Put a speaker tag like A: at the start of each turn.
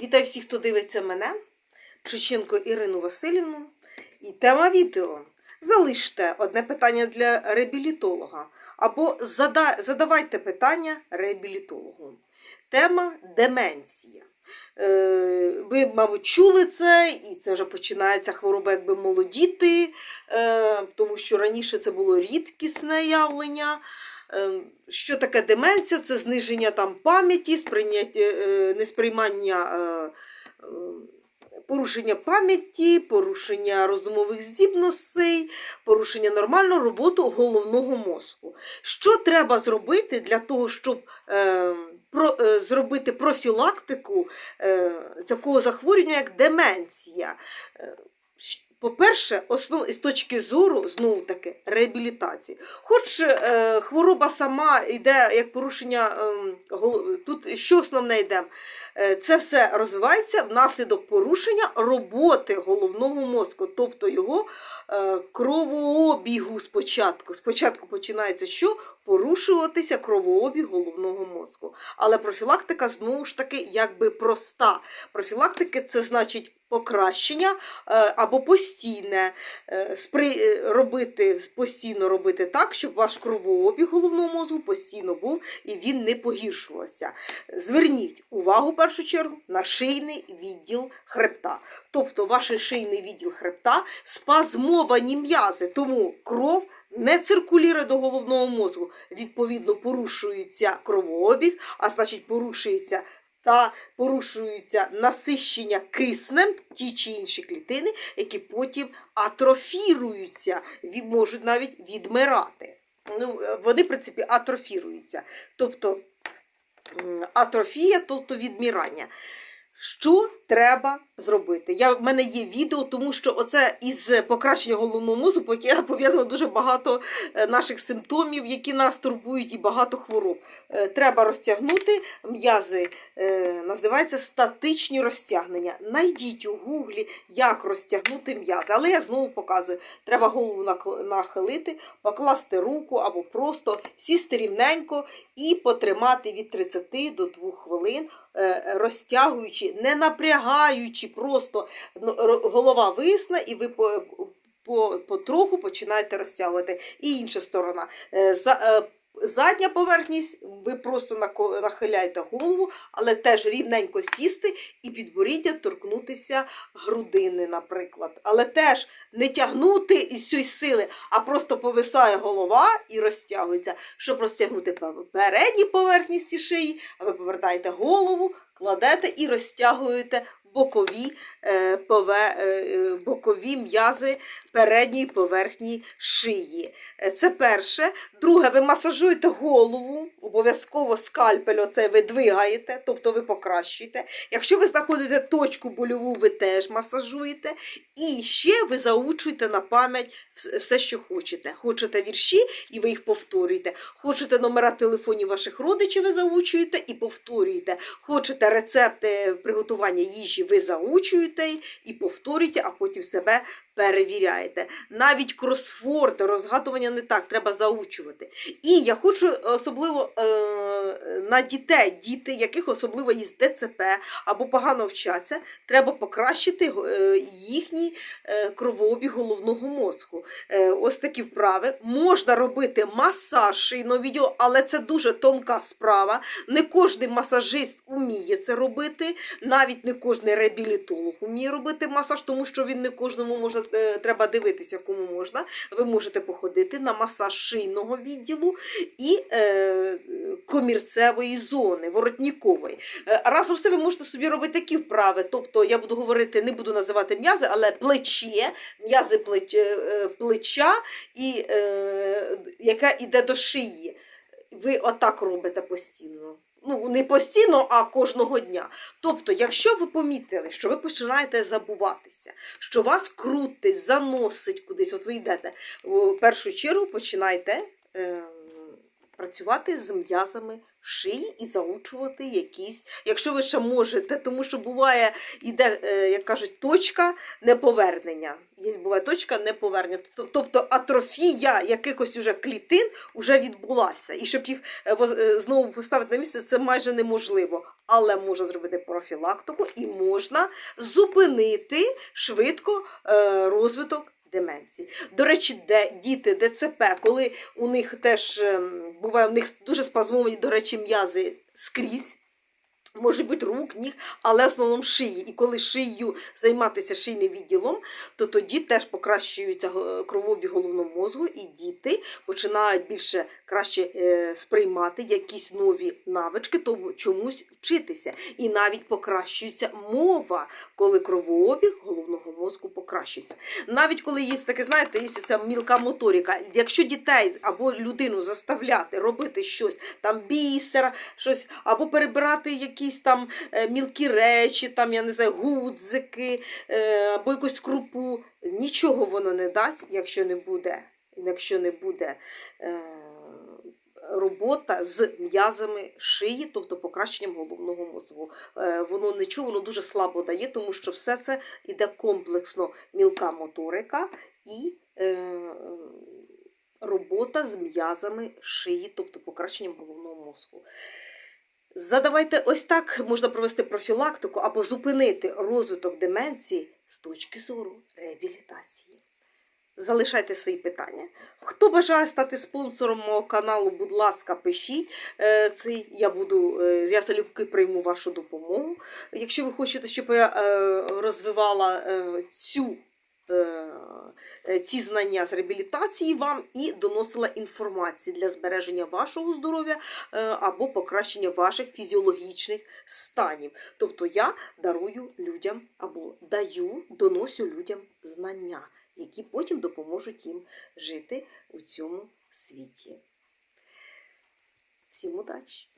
A: Вітаю всіх, хто дивиться мене, Шевченко Ірину Васильівну. І тема відео. Залиште одне питання для реабілітолога або задавайте питання реабілітологу. Тема деменція. Е, Ви, мабуть, чули це, і це вже починається хвороба, якби молодіти, е, тому що раніше це було рідкісне явлення. Е, Що таке деменція? Це зниження там пам'яті, сприйняття, е, несприймання е, е, порушення пам'яті, порушення розумових здібностей, порушення нормальної роботи головного мозку. Що треба зробити для того, щоб е, про, е, зробити профілактику е, такого захворювання, як деменція? По-перше, основ, з точки зору, знову таки, реабілітації. Хоч е, хвороба сама йде як порушення, е, гол- тут що основне йде? Е, це все розвивається внаслідок порушення роботи головного мозку, тобто його е, кровообігу спочатку. Спочатку починається що? Порушуватися кровообіг головного мозку. Але профілактика знову ж таки якби проста. Профілактики це значить покращення е, або постійне е, е, робити, постійно робити так, щоб ваш кровообіг головного мозку постійно був і він не погіршувався. Зверніть увагу в першу чергу на шийний відділ хребта. Тобто ваш шийний відділ хребта спазмовані м'язи, тому кров не циркулює до головного мозку. Відповідно, порушується кровообіг, а значить, порушується та порушується насищення киснем ті чи інші клітини, які потім атрофіруються, можуть навіть відмирати. Ну, е, вони, в принципі, атрофіруються. Тобто атрофія, тобто відмірання. Що треба зробити? Я, в мене є відео, тому що оце із покращення головного мозку яке пов'язано дуже багато е, наших симптомів, які нас турбують, і багато хвороб. Е, Треба розтягнути м'язи, е, називається статичні розтягнення. Найдіть у гуглі, як розтягнути м'язи. Але я знову показую: треба голову нахилити, покласти руку або просто сісти рівненько і потримати від 30 до 2 хвилин розтягуючи, не напрягаючи, просто ну, голова висна, і ви по, по, потроху починаєте розтягувати. І інша сторона. За, Задня поверхність, ви просто нахиляєте голову, але теж рівненько сісти і підборіддя торкнутися грудини, наприклад. Але теж не тягнути із цієї сили, а просто повисає голова і розтягується. Щоб розтягнути передні поверхність шиї, ви повертаєте голову, кладете і розтягуєте бокові, е, пове, е, е, бокові м'язи передньої поверхні шиї. Це перше. Друге, ви масажуєте голову, обов'язково скальпель оцей ви двигаєте, тобто ви покращуєте. Якщо ви знаходите точку больову, ви теж масажуєте. І ще ви заучуєте на пам'ять все, що хочете. Хочете вірші, і ви їх повторюєте. Хочете номера телефонів ваших родичів, ви заучуєте і повторюєте. Хочете рецепти приготування їжі, ви заучуєте і повторюєте, а потім себе перевіряєте. Навіть кросфорди, розгадування не так, треба заучувати. І я хочу особливо е, на дітей, діти, яких особливо є ДЦП або погано вчаться, треба покращити е, їхній е, кровообіг головного мозку. Е, ось такі вправи. Можна робити масаж шийного відділу, але це дуже тонка справа. Не кожен масажист уміє це робити, навіть не кожен реабілітолог уміє робити масаж, тому що він не кожному можна е, треба дивитися, кому можна. Ви можете походити на масаж шийного відділу і е, комірцевої зони, воротнікової. Е, разом з тим ви можете собі робити такі вправи. Тобто, я буду говорити, не буду називати м'язи, але плече, м'язи е, плеча, і, е, яка йде до шиї. Ви отак робите постійно. Ну, не постійно, а кожного дня. Тобто, якщо ви помітили, що ви починаєте забуватися, що вас крутить, заносить кудись, от ви йдете, в першу чергу починайте е, працювати з м'язами шиї і заучувати якісь, якщо ви ще можете, тому що буває, іде, е, як кажуть, точка неповернення. Є буває точка неповернення. Тобто атрофія якихось уже клітин вже відбулася. І щоб їх е, е, знову поставити на місце, це майже неможливо. Але можна зробити профілактику і можна зупинити швидко розвиток деменції. До речі, де діти ДЦП, коли у них теж ем, буває, у них дуже спазмовані, до речі, м'язи скрізь. Може бути рук, ніг, але в основному шиї. І коли шиєю займатися шийним відділом, то тоді теж покращується е, кровообіг головного мозку, і діти починають більше краще е, сприймати якісь нові навички, тому чомусь вчитися. І навіть покращується мова, коли кровообіг головного мозку покращується. Навіть коли є таке, знаєте, є ця мілка моторика. Якщо дітей або людину заставляти робити щось, там бісер, щось, або перебирати якісь там е, мілкі речі, там, я не знаю, гудзики, е, або якусь крупу, нічого воно не дасть, якщо не буде, якщо не буде. Е, Робота з м'язами шиї, тобто покращенням головного мозку. Воно нічого, воно дуже слабо дає, тому що все це йде комплексно мілка моторика і робота з м'язами шиї, тобто покращенням головного мозку. Задавайте ось так можна провести профілактику або зупинити розвиток деменції з точки зору реабілітації. Залишайте свої питання. Хто бажає стати спонсором мого каналу, будь ласка, пишіть. Е, Цей я буду, е, я залюбки прийму вашу допомогу. Якщо ви хочете, щоб я е, розвивала цю. Е, е, Ці знання з реабілітації вам і доносила інформацію для збереження вашого здоров'я е, або покращення ваших фізіологічних станів. Тобто я дарую людям або даю, доношу людям знання, які потім допоможуть їм жити у цьому світі. Всім удачі!